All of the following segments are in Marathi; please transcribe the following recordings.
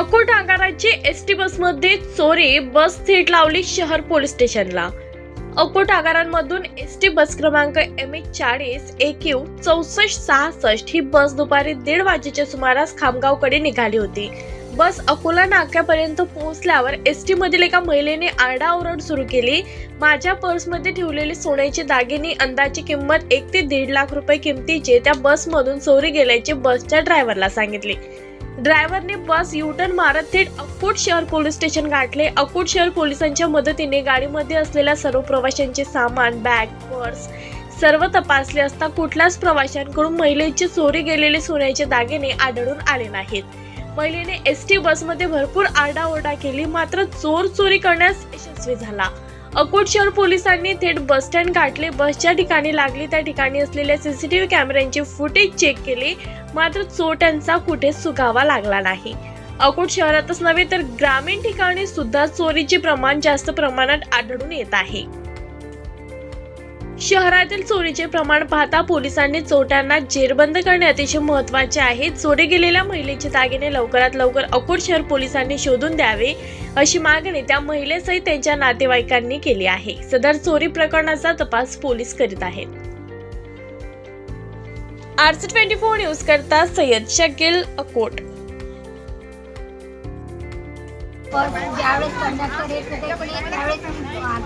अकोट आगाराची एस टी बसमध्ये चोरी बस थेट लावली शहर पोलीस स्टेशनला. अकोट आगारांमधून एस टी बस क्रमांक एम एच चाळीस ए क्यू चौसष्ट सहासष्ट ही बस दुपारी दीड वाजेच्या सुमारास खामगावकडे निघाली होती. बस अकोला नाक्यापर्यंत पोहोचल्यावर एस टी मधील एका महिलेने आरडाओरड सुरू केली. माझ्या पर्समध्ये ठेवलेले सोन्याचे दागिने अंदाजे किंमत एक ते दीड लाख रुपये किमतीचे त्या बसमधून चोरी गेल्याचे बसच्या ड्रायव्हरला सांगितले. ड्रायव्हरने बस युटर्न मारत थेट अकोट शहर पोलीस स्टेशन गाठले. अकोट शहर पोलिसांच्या मदतीने गाडीमध्ये असलेल्या सर्व प्रवाशांचे सामान बॅग पर्स सर्व तपासले असता कुठल्याच प्रवाशांकडून महिलेचे चोरी गेलेले सोन्याचे दागिने आढळून आले नाहीत. महिलेने एस टी बसमध्ये भरपूर आरडाओरडा केली मात्र चोर चोरी करण्यास यशस्वी झाला. अकोट शहर पोलिसांनी थेट बस स्टँड गाठले. बसच्या ठिकाणी लागली. त्या ठिकाणी असलेल्या सीसीटीव्ही कॅमेऱ्यांचे फुटेज चेक केले. मात्र चोरट्यांचा कुठेच सुगावा लागला नाही. अकोट शहरातच नव्हे तर ग्रामीण ठिकाणी सुद्धा चोरीचे प्रमाण जास्त प्रमाणात आढळून येत आहे. शहरातील चोरीचे प्रमाण पाहता पोलिसांनी चोरट्यांना जेरबंद करणे अतिशय महत्त्वाचे आहे. चोरी गेलेल्या महिलेचे दागिने लवकरात लवकर अकोट शहर पोलिसांनी शोधून द्यावे अशी मागणी त्या महिलेसहित त्यांच्या नातेवाईकांनी केली आहे. सदर चोरी प्रकरणाचा तपास पोलीस करीत आहेत. आरसी ट्वेंटी फोर न्यूज करता सय्यद शकील अकोट. पर्स ज्यावेळेस कंडक्टर येत होते त्यावेळेस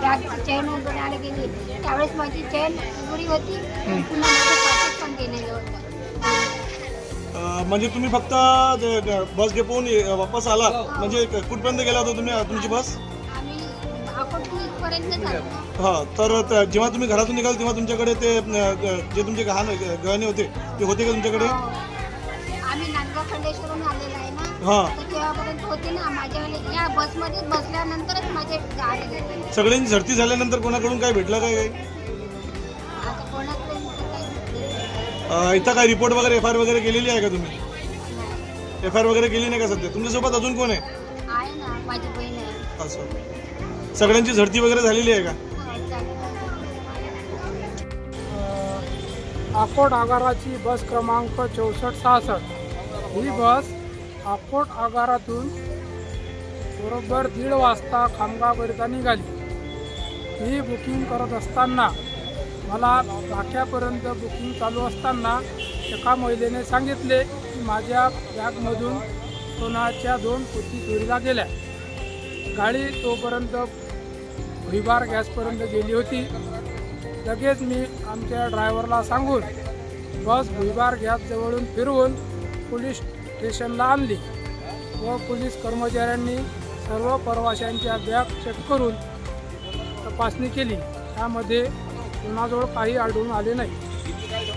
बॅगची चेन उघडायला गेली. त्यावेळेस माझी चेन उघडी होती पुन्हा माझं पाकिट पण गेलेलं होतं. अ, म्हणजे तुम्ही फक्त ज- ग- बस डेपोहून ये- वापस आला म्हणजे क- कुठपर्यंत गेला होता तुम्ही तुमची बस? आम्ही अकोटपर्यंत झालो हा तर त- जेव्हा तुम्ही घरातून निघाल तेव्हा तुमच्याकडे ते अ, ग- जे तुमचे गहाण गहणे होते ते होते का तुमच्याकडे? हो. आम्ही नांदगाव खंडेश्वरून आलेलो आहे. ना हा. तर तेव्हापर्यंत होते ना माझ्या या बसमध्ये बसल्यानंतरच माझे गाडी गेले. सगळ्यांची झडती झाल्यानंतर कोणाकडून काय भेटलं काय काही आता कोणाकडे अ, इथं काय रिपोर्ट वगैरे एफ आय आर वगैरे केलेली आहे का तुम्ही. एफ आय आर वगैरे केली नाही का सध्या? तुमच्यासोबत अजून कोण आहे? आहे ना माझी बहीण आहे. असं. सगळ्यांची झडती वगैरे झालेली आहे का? हो, चालेल. अकोट आगाराची बस क्रमांक चौसष्ट सहासष्ट. ही बस आकोट आगारातून बरोबर दीड वाजता खामगावकरिता निघाली. ही बुकिंग करत असताना मला नाक्यापर्यंत बुकिंग चालू असताना एका महिलेने सांगितले की माझ्या बॅगमधून सोनाच्या दोन पोती चोरीला गेल्या. गाडी तोपर्यंत भुईबार गॅसपर्यंत गेली होती. लगेच मी आमच्या ड्रायव्हरला सांगून बस भुईबार गॅसजवळून फिरवून पोलीस स्टेशनला आणली. व पोलीस कर्मचाऱ्यांनी सर्व प्रवाशांच्या बॅग चेक करून तपासणी केली. त्यामध्ये कुणाजवळ काही आढळून आले नाही.